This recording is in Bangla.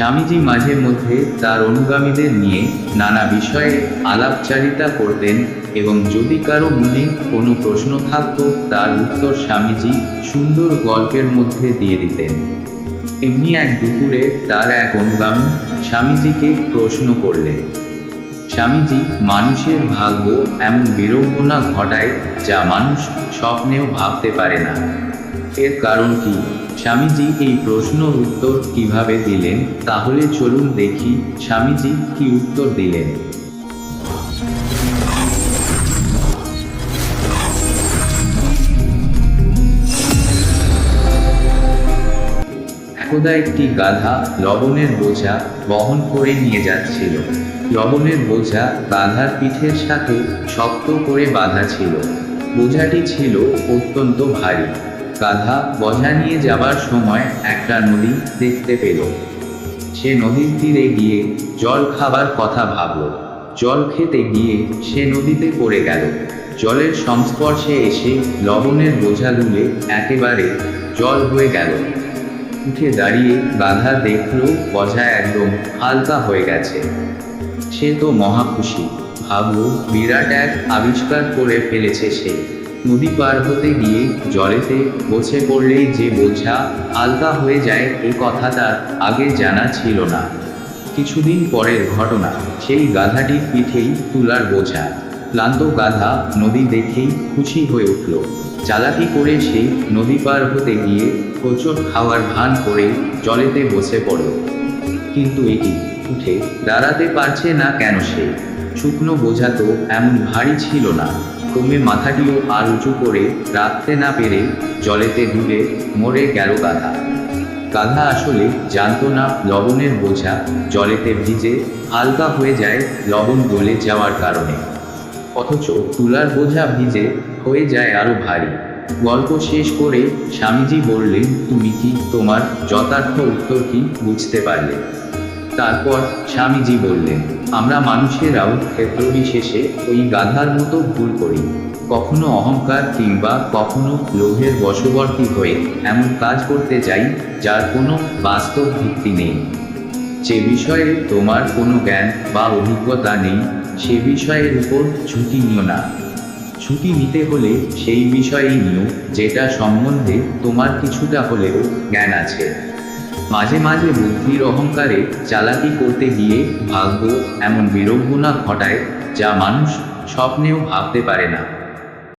স্বামীজি মাঝে মধ্যে তার অনুগামীদের নিয়ে নানা বিষয়ে আলাপচারিতা করতেন এবং যদি কারও মনে কোনো প্রশ্ন থাকত, তার উত্তর স্বামীজি সুন্দর গল্পের মধ্যে দিয়ে দিতেন। এমনি এক দুপুরে তার এক অনুগামী স্বামীজিকে প্রশ্ন করলেন, স্বামীজি, মানুষের ভাগ্য এমন বিড়ম্বনা ঘটায় যা মানুষ স্বপ্নেও ভাবতে পারে না। এর কারণ কি? স্বামীজি এই প্রশ্ন উত্তর কীভাবে দিলেন? তাহলে চলুন দেখি স্বামীজি কি উত্তর দিলেন। একদা একটি গাধা লবণের বোঝা বহন করে নিয়ে যাচ্ছিল। লবণের বোঝা গাধার পিঠের সাথে শক্ত করে বাঁধা ছিল। বোঝাটি ছিল অত্যন্ত ভারী। গাধা বোঝা নিয়ে যাবার সময় একটা নদী দেখতে পেল। সে নদীর তীরে গিয়ে জল খাবার কথা ভাবল। জল খেতে গিয়ে সে নদীতে পড়ে গেল। জলের সংস্পর্শে এসে লবণের বোঝা দুলে একেবারে জল হয়ে গেল। উঠে দাঁড়িয়ে গাধা দেখল বোঝা একদম হালকা হয়ে গেছে। সে তো মহা খুশি। ভাবল, বিরাট এক আবিষ্কার করে ফেলেছে সে। নদী পার হতে গিয়ে জলেতে বসে পড়লেই যে বোঝা হালকা হয়ে যায় এই কথাটা আগে জানা ছিল না। কিছুদিন পরের ঘটনা, সেই গাধাটির পিঠেই তুলার বোঝা। ক্লান্ত গাধা নদী দেখেই খুশি হয়ে উঠল। চালাকি করে সে নদী পার হতে গিয়ে প্রচুর খাওয়ার ভান করে জলেতে বসে পড়ল। কিন্তু এটি উঠে দাঁড়াতে পারছে না কেন সে? শুকনো বোঝা তো এমন ভারী ছিল না। ক্রমে মাথাটিও আর উঁচু করে রাখতে না পেরে জলেতে ডুবে মরে গেল গাধা। গাধা আসলে জানতো না লবণের বোঝা, জলেতে ভিজে হালকা হয়ে যায় লবণ গলে যাওয়ার কারণে। অথচ তুলার বোঝা ভিজে হয়ে যায় আরও ভারী। গল্প শেষ করে স্বামীজি বললেন, তুমি কি তোমার যথার্থ উত্তর কি বুঝতে পারলে? তারপর স্বামীজি বললেন, আমরা মানুষেরাও ক্ষেত্রবিশেষে ওই গাধার মতো ভুল করি। কখনো অহংকার কিংবা কখনো লোভের বশবর্তী হয়ে এমন কাজ করতে যাই যার কোনো বাস্তব ভিত্তি নেই। যে বিষয়ে তোমার কোনো জ্ঞান বা অভিজ্ঞতা নেই, সে বিষয়ের উপর ঝুঁকি নিও না। ঝুঁকি নিতে হলে সেই বিষয়েই নিও, যেটা সম্বন্ধে তোমার কিছুটা হলেও জ্ঞান আছে। মাঝে মাঝে বুদ্ধির অহংকারে চালাকি করতে গিয়ে ভাগ্য এমন বিড়ম্বনা ঘটায় যা মানুষ স্বপ্নেও ভাবতে পারে না।